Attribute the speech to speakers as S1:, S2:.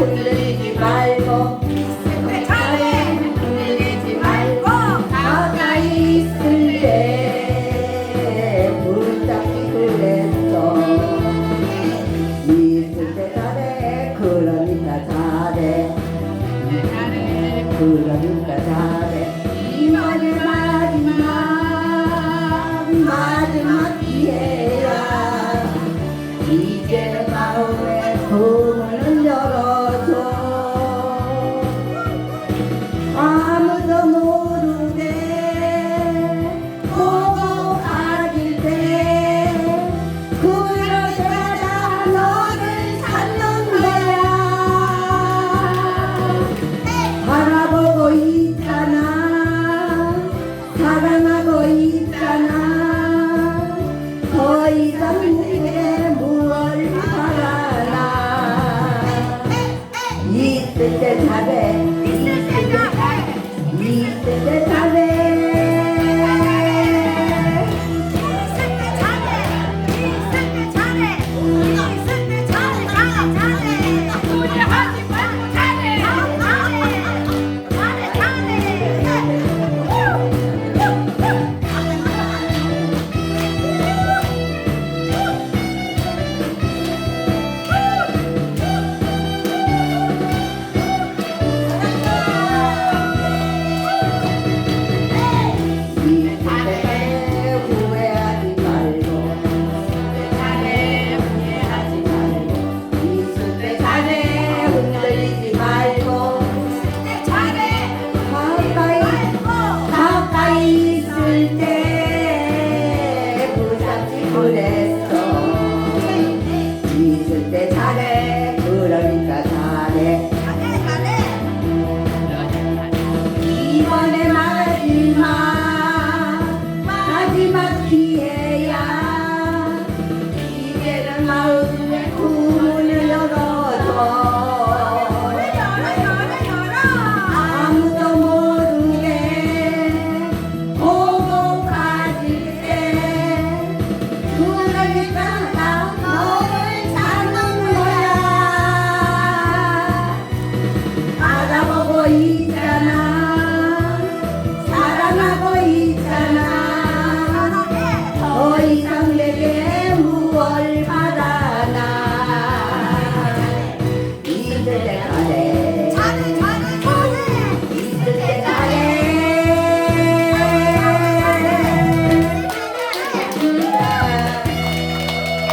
S1: 들리지 말고 나의 흔들리지 말고. 나가 있을래? 부탁이 그랬어. 있을 때 잘해 그러니까 잘해. 그러니까 잘해. 이만의 마지막 마 ผู้อะไรไม่กล้า